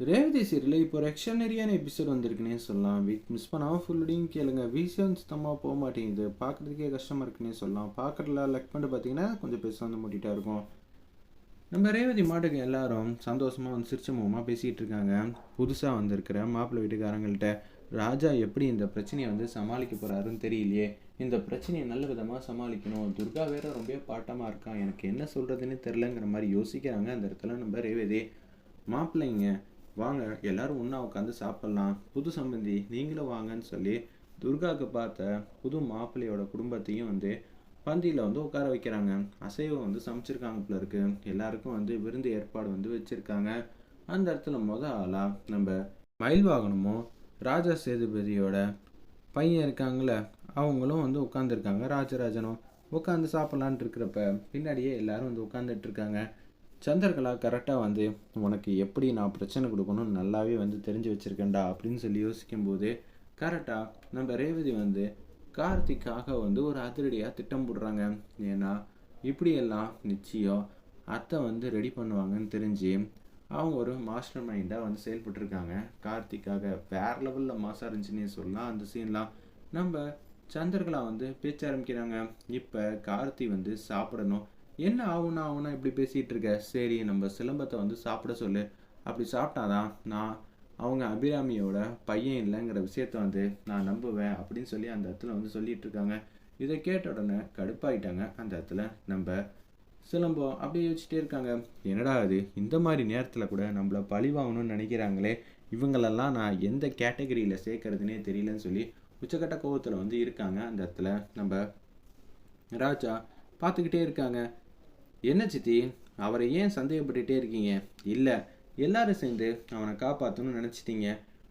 Revathi serial இப்போ ஒரு எக்ஸ்ட்ரானரியான episode வந்திருக்குன்னே சொல்லலாம். வீக் மிஸ் பண்ணாமல் ஃபுல்லடியும் கேளுங்க. விசியன் சுத்தமாக போக மாட்டேங்குது. பார்க்குறதுக்கே கஷ்டமாக இருக்குன்னே சொல்லலாம். பார்க்குறதுல லெக் பண்ணிட்டு பார்த்தீங்கன்னா கொஞ்சம் பெருசாக வந்து மூட்டிகிட்டா இருக்கும். நம்ம ரேவதி மாட்டுக்கு எல்லாரும் சந்தோஷமாக வந்து சிரிச்ச முகமாக பேசிகிட்டு இருக்காங்க. புதுசாக வந்திருக்கிற மாப்பிள்ளை வீட்டுக்காரங்கள்ட்ட ராஜா எப்படி இந்த பிரச்சனையை வந்து சமாளிக்க போகிறாருன்னு தெரியலையே. இந்த பிரச்சனையை நல்ல விதமாக சமாளிக்கணும். துர்கா வேற ரொம்ப பாட்டமாக இருக்கான். எனக்கு என்ன சொல்கிறதுன்னு தெரிலங்கிற மாதிரி யோசிக்கிறாங்க அந்த இடத்துல நம்ம ரேவதி. மாப்பிள்ளைங்க வாங்க எல்லாரும் ஒன்றா உட்காந்து சாப்பிட்லாம். புது சம்பந்தி நீங்களும் வாங்கன்னு சொல்லி துர்காவுக்கு பார்த்த புது மாப்பிள்ளையோட குடும்பத்தையும் வந்து பந்தியில் வந்து உட்கார வைக்கிறாங்க. அசைவம் வந்து சமைச்சிருக்காங்க போல இருக்கு. எல்லாருக்கும் வந்து விருந்து ஏற்பாடு வந்து வச்சுருக்காங்க. அந்த இடத்துல முத ஆளாக நம்ம மயில் வாகனமும் ராஜா சேதுபதியோட பையன் இருக்காங்கள அவங்களும் வந்து உட்காந்துருக்காங்க ராஜராஜனும் உட்காந்து சாப்பிட்லான்ட்டு இருக்கிறப்ப பின்னாடியே எல்லாரும் வந்து உட்காந்துட்டு இருக்காங்க. சந்திரகலா கரெக்டாக வந்து உனக்கு எப்படி நான் பிரச்சனை கொடுக்கணும்னு நல்லாவே வந்து தெரிஞ்சு வச்சுருக்கேன்டா அப்படின்னு சொல்லி யோசிக்கும்போது கரெக்டாக நம்ம ரேவதி வந்து கார்த்திக்காக வந்து ஒரு அதிரடியாக திட்டம் போடுறாங்க. ஏன்னா இப்படியெல்லாம் நிச்சயம் அத்தை வந்து ரெடி பண்ணுவாங்கன்னு தெரிஞ்சு அவங்க ஒரு மாஸ்டர் மைண்டாக வந்து செயல்பட்டுருக்காங்க. கார்த்திக்காக வேற லெவலில் மாசாக இருந்துச்சுன்னே சொல்லலாம். அந்த சீன்லாம் நம்ம சந்திரகலா வந்து பேச்ச ஆரம்பிக்கிறாங்க. இப்போ கார்த்தி வந்து சாப்பிடணும். என்ன ஆகுனா ஆகுனா இப்படி பேசிகிட்டு இருக்க? சரி நம்ம சிலம்பத்தை வந்து சாப்பிட சொல்லு. அப்படி சாப்பிட்டாதான் நான் அவங்க அபிராமியோட பையன் இல்லைங்கிற விஷயத்த வந்து நான் நம்புவேன் அப்படின்னு சொல்லி அந்த இடத்துல வந்து சொல்லிட்டு இருக்காங்க. இதை கேட்ட உடனே கடுப்பாயிட்டாங்க. அந்த இடத்துல நம்ம சிலம்பம் அப்படியே யோசிச்சுட்டே இருக்காங்க. என்னடா அது இந்த மாதிரி நேரத்தில் கூட நம்மளை பழிவாங்கணும்னு நினைக்கிறாங்களே. இவங்களெல்லாம் நான் எந்த கேட்டகரியில் சேர்க்கறதுனே தெரியலன்னு சொல்லி உச்சக்கட்ட கோவத்தில் வந்து இருக்காங்க. அந்த இடத்துல நம்ம ராஜா பார்த்துக்கிட்டே இருக்காங்க. என்ன சித்தி? அவரை ஏன் சந்தேகப்பட்டுட்டே இருக்கீங்க? இல்லை எல்லாரும் சேர்ந்து அவனை காப்பாற்றணும்னு நினச்சிட்டீங்க.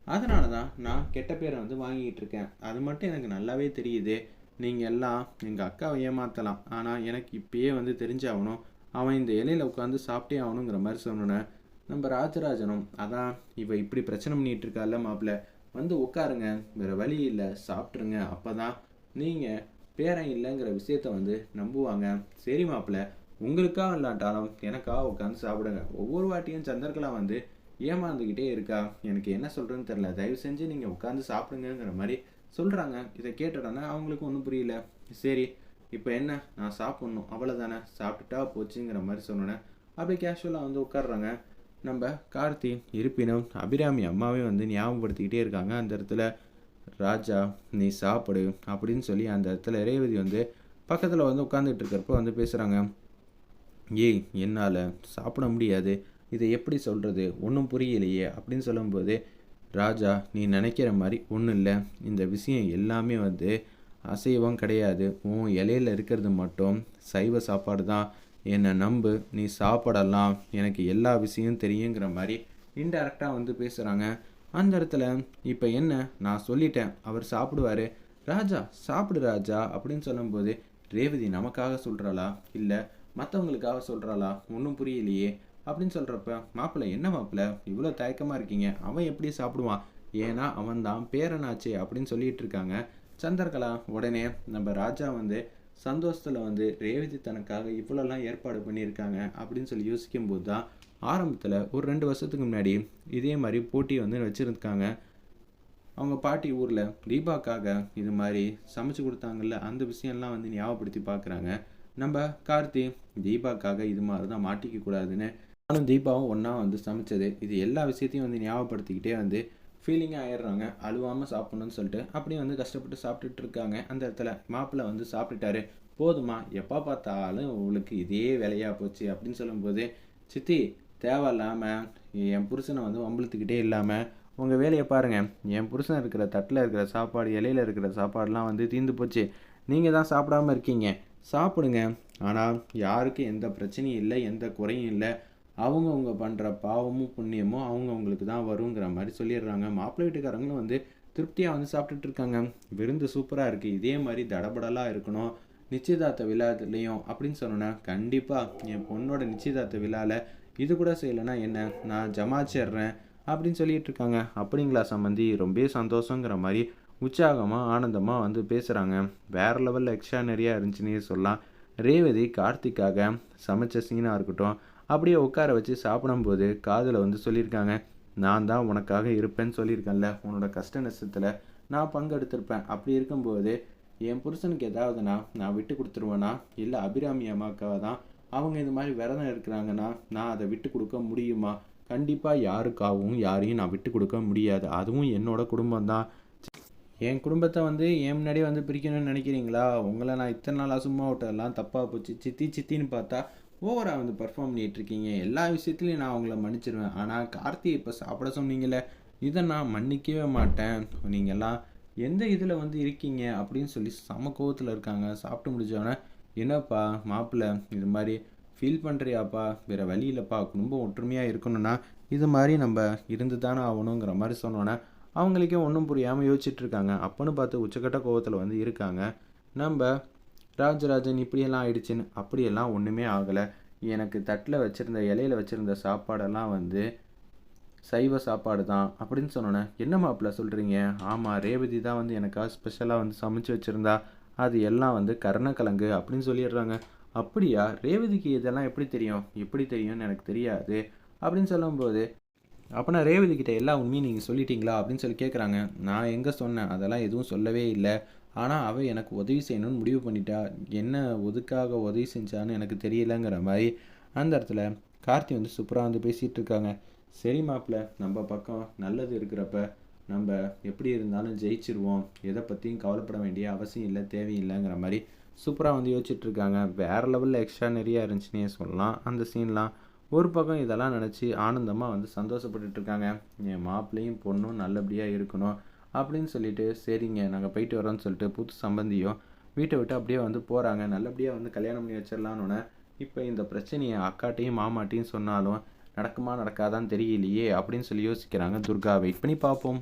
அதனால தான் நான் கெட்ட பேரை வந்து வாங்கிக்கிட்டு இருக்கேன். அது மட்டும் எனக்கு நல்லாவே தெரியுது. நீங்கள் எல்லாம் எங்கள் அக்காவை ஏமாற்றலாம் ஆனால் எனக்கு இப்பயே வந்து தெரிஞ்சாகணும். அவன் இந்த இலையில் உட்காந்து சாப்பிட்டே ஆகணுங்கிற மாதிரி சொன்னேன் நம்ம ராஜராஜனும் அதான் இவ இப்படி பிரச்சனை பண்ணிட்டு இருக்கால மாப்பிள்ள வந்து உட்காருங்க. வேறு வழி இல்லை சாப்பிட்ருங்க அப்போ தான் நீங்கள் பேரன் இல்லைங்கிற விஷயத்த வந்து நம்புவாங்க. சரி மாப்பிள்ள உங்களுக்காக இல்லாட்டாலும் எனக்காக உட்காந்து சாப்பிடுங்க. ஒவ்வொரு வாட்டியும் சந்திரகலா வந்து ஏமாந்துக்கிட்டே இருக்கா? எனக்கு என்ன சொல்கிறேன்னு தெரில தயவு செஞ்சு நீங்கள் உட்காந்து சாப்பிடுங்கிற மாதிரி சொல்கிறாங்க இதை கேட்டுடனே அவங்களுக்கு ஒன்றும் புரியல. சரி இப்போ என்ன? நான் சாப்பிட்ணும். அவ்வளோதானே சாப்பிட்டுட்டா போச்சுங்கிற மாதிரி சொன்னோன்னே அப்படியே கேஷுவலாக வந்து உட்காடுறாங்க நம்ம கார்த்தி இருப்பினும் அபிராமி அம்மாவே வந்து ஞாபகப்படுத்திக்கிட்டே இருக்காங்க. அந்த இடத்துல ராஜா நீ சாப்பிடு அப்படின்னு சொல்லி அந்த இடத்துல ரேவதி வந்து பக்கத்தில் வந்து உட்காந்துட்டு இருக்கிறப்ப வந்து பேசுகிறாங்க ஏய் என்னால்? சாப்பிட முடியாது. இதை எப்படி சொல்கிறது ஒன்றும் புரியலையே. அப்படின்னு சொல்லும்போது ராஜா நீ நினைக்கிற மாதிரி ஒன்றும் இல்லை. இந்த விஷயம் எல்லாமே வந்து அசைவம் கிடையாது. உன் இலையில இருக்கிறது மட்டும் சைவ சாப்பாடு தான். என்னை நம்பு. நீ சாப்பிடலாம். எனக்கு எல்லா விஷயம் தெரியுங்கிற மாதிரி இன்டெரக்டாக வந்து பேசுகிறாங்க அந்த இடத்துல இப்போ என்ன? நான் சொல்லிட்டேன். அவர் சாப்பிடுவார். ராஜா சாப்பிடு ராஜா அப்படின்னு சொல்லும்போது ரேவதி நமக்காக சொல்கிறாளா இல்லை மற்றவங்களுக்காக சொல்கிறாளா ஒன்றும் புரியலையே. அப்படின்னு சொல்கிறப்ப மாப்பிள்ளை என்ன மாப்பிள்ளை? இவ்வளோ தயக்கமாக இருக்கீங்க. அவன் எப்படி சாப்பிடுவான்? ஏன்னா அவன் தான் பேரனாச்சே அப்படின்னு சொல்லிட்டு இருக்காங்க. சந்திரகலா உடனே நம்ம ராஜா வந்து சந்தோஷத்தில் வந்து ரேவதி தனக்காக இவ்வளோலாம் ஏற்பாடு பண்ணியிருக்காங்க அப்படின்னு சொல்லி யோசிக்கும்போது தான் ஆரம்பத்தில் ஒரு ரெண்டு வருஷத்துக்கு முன்னாடி இதே மாதிரி போட்டி வந்து வச்சுருக்காங்க. அவங்க பாட்டி ஊரில் தீபாக்காக இது மாதிரி சமைச்சு கொடுத்தாங்கல்ல அந்த விஷயம்லாம் வந்து ஞாபகப்படுத்தி பார்க்குறாங்க. நம்ம கார்த்தி தீபாக்காக இது மாதிரி தான் மாட்டிக்க கூடாதுன்னு நானும் தீபாவும் ஒன்றா வந்து சமைச்சது. இது எல்லா விஷயத்தையும் வந்து ஞாபகப்படுத்திக்கிட்டே வந்து ஃபீலிங்காக ஆயிடுறாங்க. அழுவாமல் சாப்பிடணும்னு சொல்லிட்டு அப்படியே வந்து கஷ்டப்பட்டு சாப்பிட்டுட்டு இருக்காங்க. அந்த இடத்துல மாப்பிள்ளை வந்து சாப்பிட்டுட்டாரு. போதுமா எப்போ பார்த்தாலும் உங்களுக்கு இதே வேலையாக போச்சு அப்படின்னு சொல்லும்போது சித்தி தேவையில்லாமல் என் புருஷனை வந்து வம்பிழுத்துக்கிட்டே இல்லாமல் உங்கள் வேலையை பாருங்கள் என் புருஷன் இருக்கிற தட்டில் இருக்கிற சாப்பாடு இலையில இருக்கிற சாப்பாடுலாம் வந்து தீர்ந்து போச்சு. நீங்கள் தான் சாப்பிடாம இருக்கீங்க. சாப்பிடுங்க. ஆனால் யாருக்கும் எந்த பிரச்சனையும் இல்லை எந்த குறையும் இல்லை. அவங்கவுங்க பண்ணுற பாவமும் புண்ணியமும் அவங்கவுங்களுக்கு தான் வருங்கிற மாதிரி சொல்லிடுறாங்க. மாப்பிள்ளை வீட்டுக்காரங்களும் வந்து திருப்தியாக வந்து சாப்பிட்டுட்டு இருக்காங்க. விருந்து சூப்பராக இருக்குது இதே மாதிரி தடபடலாக இருக்கணும். நிச்சயதார்த்த விழாத்துலேயும் அப்படின்னு சொன்னோன்னா கண்டிப்பாக என் பொண்ணோட நிச்சயதார்த்த விழாவில் இது கூட செய்யலைன்னா என்ன? நான் ஜமாச்சிடுறேன் அப்படின்னு சொல்லிட்டு இருக்காங்க. அப்படிங்களா சம்மந்தி ரொம்ப சந்தோஷங்கிற மாதிரி உற்சாகமாக ஆனந்தமாக வந்து பேசுகிறாங்க வேறு லெவலில் எக்ஸ்ட்ரானரியாக இருந்துச்சுன்னே சொல்லலாம். ரேவதி கார்த்திக்காக சமைச்ச சீனாக இருக்கட்டும் அப்படியே உட்கார வச்சு சாப்பிடும்போது காதில் வந்து சொல்லியிருக்காங்க நான் தான் உனக்காக இருப்பேன்னு சொல்லியிருக்கேன்ல. உன்னோட கஷ்ட நஷ்டத்தில் நான் பங்கெடுத்திருப்பேன். அப்படி இருக்கும்போது என் புருஷனுக்கு ஏதாவதுனா நான் விட்டு கொடுத்துருவேனா? இல்லை அபிராமி அம்மாக்காக தான் அவங்க இந்த மாதிரி விரதம் இருக்கிறாங்கன்னா நான் அதை விட்டு கொடுக்க முடியுமா? கண்டிப்பாக யாருக்காகவும் யாரையும் நான் விட்டு கொடுக்க முடியாது. அதுவும் என்னோட குடும்பம் தான். என் குடும்பத்தை வந்து என் முன்னாடியே வந்து பிரிக்கணும்னு நினைக்கிறீங்களா? உங்களை நான் இத்தனை நாளாக சும்மா விட்டதெல்லாம் தப்பாக போச்சு. சித்தி சித்தின்னு பார்த்தா ஓவராக வந்து பர்ஃபார்ம் பண்ணிகிட்ருக்கீங்க எல்லா விஷயத்துலையும் நான் உங்களை மன்னிச்சிருவேன். ஆனால் கார்த்தி இப்போ சாப்பிட சொன்னீங்களே இதை நான் மன்னிக்கவே மாட்டேன். நீங்கள்லாம் எந்த இதில் வந்து இருக்கீங்க அப்படின்னு சொல்லி சம கோவத்தில் இருக்காங்க. சாப்பிட்டு முடிஞ்சோடனே என்னப்பா மாப்பிள்ளை இது மாதிரி ஃபீல் பண்ணுறியாப்பா வேறு வழி இல்லைப்பா. குடும்பம் ஒற்றுமையாக இருக்கணும்னா இது மாதிரி நம்ம இருந்து தானே ஆகணுங்கிற மாதிரி சொன்னோன்னே அவங்களுக்கே ஒன்றும் புரியாமல் யோசிச்சுட்ருக்காங்க. அப்போன்னு பார்த்து உச்சக்கட்ட கோவத்தில் வந்து இருக்காங்க. நம்ம ராஜராஜன் இப்படியெல்லாம் ஆயிடுச்சுன்னு அப்படியெல்லாம் ஒன்றுமே ஆகலை. எனக்கு தட்டில் வச்சுருந்த இலையில வச்சுருந்த சாப்பாடெல்லாம் வந்து சைவ சாப்பாடு தான் அப்படின்னு சொன்னோன்னே என்ன மாப்பிள்ள சொல்கிறீங்க ஆமாம் ரேவதி தான் வந்து எனக்காக ஸ்பெஷலாக வந்து சமைச்சு வச்சுருந்தா. அது எல்லாம் வந்து கருணக்கிழங்கு அப்படின்னு சொல்லிடுறாங்க. அப்படியா? ரேவதிக்கு இதெல்லாம் எப்படி தெரியும்? எப்படி தெரியும்னு எனக்கு தெரியாது அப்படின்னு சொல்லும்போது அப்போ நான் ரேவதி கிட்ட எல்லா உண்மையும் நீங்கள் சொல்லிட்டீங்களா அப்படின்னு சொல்லி கேட்குறாங்க நான் எங்கே சொன்னேன்? அதெல்லாம் எதுவும் சொல்லவே இல்லை. ஆனால் அவள் எனக்கு உதவி செய்யணும்னு முடிவு பண்ணிட்டா. என்ன ஒதுக்காக உதவி செஞ்சான்னு எனக்கு தெரியலங்கிற மாதிரி அந்த இடத்துல கார்த்தி வந்து சூப்பராக வந்து பேசிகிட்டு இருக்காங்க. சரி மாப்பிள்ள நம்ம பக்கம் நல்லது இருக்கிறப்ப நம்ம எப்படி இருந்தாலும் ஜெயிச்சிருவோம். எதை பற்றியும் கவலைப்பட வேண்டிய அவசியம் இல்லை தேவையில்லைங்கிற மாதிரி சூப்பராக வந்து யோசிச்சுட்ருக்காங்க வேறு லெவலில் எக்ஸ்ட்ரா நிறையா இருந்துச்சுன்னே சொல்லலாம். அந்த சீன்லாம் ஒரு பக்கம் இதெல்லாம் நினச்சி ஆனந்தமாக வந்து சந்தோஷப்பட்டுட்டு இருக்காங்க என் மாப்பிள்ளையும் பொண்ணும் நல்லபடியாக இருக்கணும் அப்படின்னு சொல்லிட்டு சரிங்க நாங்கள் போயிட்டு வரோம்னு சொல்லிட்டு புது சம்பந்தியும் வீட்டை விட்டு அப்படியே வந்து போகிறாங்க நல்லபடியாக வந்து கல்யாணம் பண்ணி வச்சிடலான்னு. இப்போ இந்த பிரச்சனையை அக்காட்டையும் மாமாட்டையும் சொன்னாலும் நடக்குமா நடக்காதான்னு தெரியலையே அப்படின்னு சொல்லி யோசிக்கிறாங்க துர்கா வெயிட் பண்ணி பார்ப்போம்.